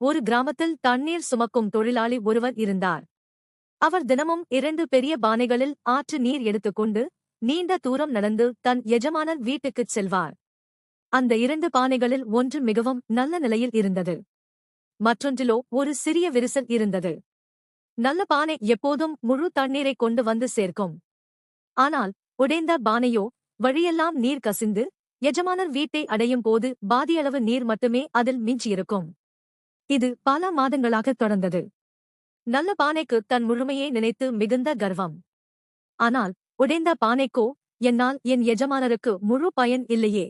ஒரு கிராமத்தில் தண்ணீர் சுமக்கும் தொழிலாளி ஒருவர் இருந்தார். அவர் தினமும் இரண்டு பெரிய பானைகளில் ஆற்று நீர் எடுத்துக்கொண்டு நீண்ட தூரம் நடந்து தன் எஜமானர் வீட்டுக்குச் செல்வார். அந்த இரண்டு பானைகளில் ஒன்று மிகவும் நல்ல நிலையில் இருந்தது. மற்றொன்றிலோ ஒரு சிறிய விரிசல் இருந்தது. நல்ல பானை எப்போதும் முழு தண்ணீரை கொண்டு வந்து சேர்க்கும். ஆனால் உடைந்த பானையோ வழியெல்லாம் நீர் கசிந்து எஜமானர் வீட்டை அடையும் போது பாதியளவு நீர் மட்டுமே அதில் மிஞ்சியிருக்கும். இது பல மாதங்களாக தொடர்ந்தது. நல்ல பானைக்கு தன் முழுமையை நினைத்து மிகுந்த கர்வம். ஆனால் உடைந்த பானைக்கோ என்னால் என் எஜமானருக்கு முழு பயன் இல்லையே.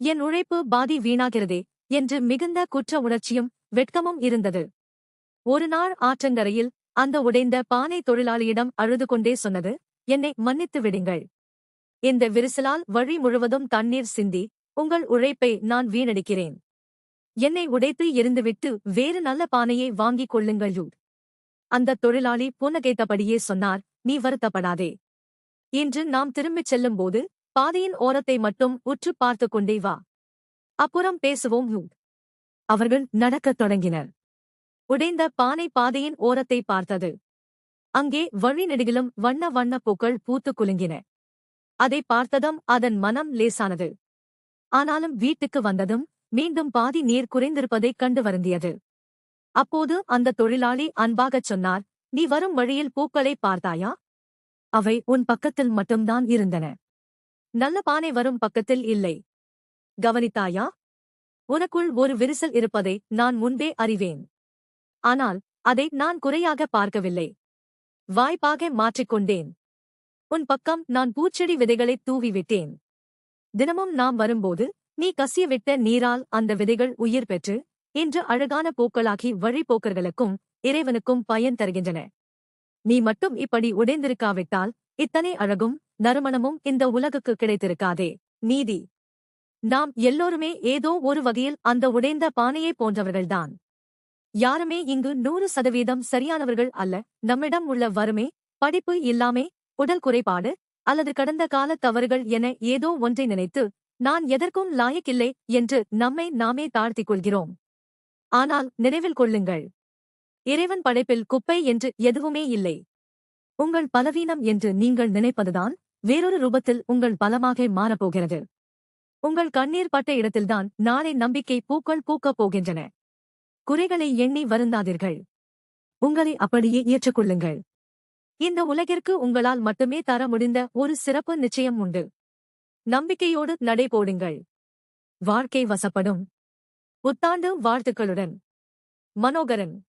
என் உழைப்பு பாதி வீணாகிறதே என்று மிகுந்த குற்ற உணர்ச்சியும் வெட்கமும் இருந்தது. ஒரு நாள் ஆற்றங்கரையில் அந்த உடைந்த பானை தொழிலாளியிடம் அழுது கொண்டே சொன்னது என்னை மன்னித்து விடுங்கள். இந்த விரிசலால் வழி முழுவதும் தண்ணீர் சிந்தி உங்கள் உழைப்பை நான் வீணடிக்கிறேன். என்னை உடைத்து எரிந்துவிட்டு வேறு நல்ல பானையை வாங்கிக் கொள்ளுங்கள் அந்த தொழிலாளி புன்னகைத்தபடியே சொன்னார் நீ வருத்தப்படாதே. இன்று நாம் திரும்பிச் செல்லும்போது பாதையின் ஓரத்தை மட்டும் உற்று பார்த்துக் கொண்டே வா. அப்புறம் பேசுவோம் யூ அவர்கள் நடக்கத் தொடங்கினர். உடைந்த பானை பாதையின் ஓரத்தை பார்த்தது. அங்கே வழி நெடுகிலும் வண்ண வண்ண பூக்கள் பூத்துக் குலுங்கின. அதை பார்த்ததும் அதன் மனம் லேசானது. ஆனாலும் வீட்டுக்கு வந்ததும் மீண்டும் பாதி நீர் குறைந்திருப்பதைக் கண்டு வருந்தியது. அப்போது அந்த தொழிலாளி அன்பாகச் சொன்னார் நீ வரும் வழியில் பூக்களை பார்த்தாயா? அவை உன் பக்கத்தில் மட்டும்தான் இருந்தன. நல்ல பானை வரும் பக்கத்தில் இல்லை. கவனித்தாயா? உனக்குள் ஒரு விரிசல் இருப்பதை நான் முன்பே அறிவேன். ஆனால் அதை நான் குறையாக பார்க்கவில்லை. வாய்ப்பாக மாற்றிக்கொண்டேன் உன் பக்கம் நான் பூச்செடி விதைகளை தூவிவிட்டேன் தினமும் நாம் வரும்போது நீ கசியவிட்ட நீரால் அந்த விதைகள் உயிர் பெற்று இன்று அழகான பூக்களாகி வழிபோக்கர்களுக்கும் இறைவனுக்கும் பயன் தருகின்றன. நீ மட்டும் இப்படி உடைந்திருக்காவிட்டால் இத்தனை அழகும் நறுமணமும் இந்த உலகுக்கு கிடைத்திருக்காதே. நீதி. நாம் எல்லோருமே ஏதோ ஒரு வகையில் அந்த உடைந்த பானையைப் போன்றவர்கள்தான். யாருமே இங்கு நூறு சதவீதம் சரியானவர்கள் அல்ல. நம்மிடம் உள்ள வறுமை படிப்பு இல்லாமே உடல் குறைபாடு அல்லது கடந்த கால தவறுகள் என ஏதோ ஒன்றை நினைத்து நான் எதற்கும் லாயக்கில்லை என்று நம்மை நாமே தாழ்த்திக் கொள்கிறோம் ஆனால் நினைவில் கொள்ளுங்கள். இறைவன் படைப்பில் குப்பை என்று எதுவுமே இல்லை. உங்கள் பலவீனம் என்று நீங்கள் நினைப்பதுதான் வேறொரு ரூபத்தில் உங்கள் பலமாக மாறப்போகிறது. உங்கள் கண்ணீர் பட்ட இடத்தில்தான் நாளை நம்பிக்கை பூக்கள் பூக்கப் போகின்றன. குறைகளை எண்ணி வருந்தாதீர்கள். உங்களை அப்படியே ஏற்றுக்கொள்ளுங்கள். இந்த உலகிற்கு உங்களால் மட்டுமே தர முடிந்த ஒரு சிறப்பு நிச்சயம் உண்டு. நம்பிக்கையோடு நடை போடுங்கள். வாழ்க்கை வசப்படும். புத்தாண்டு வாழ்த்துக்களுடன். மனோகரன்.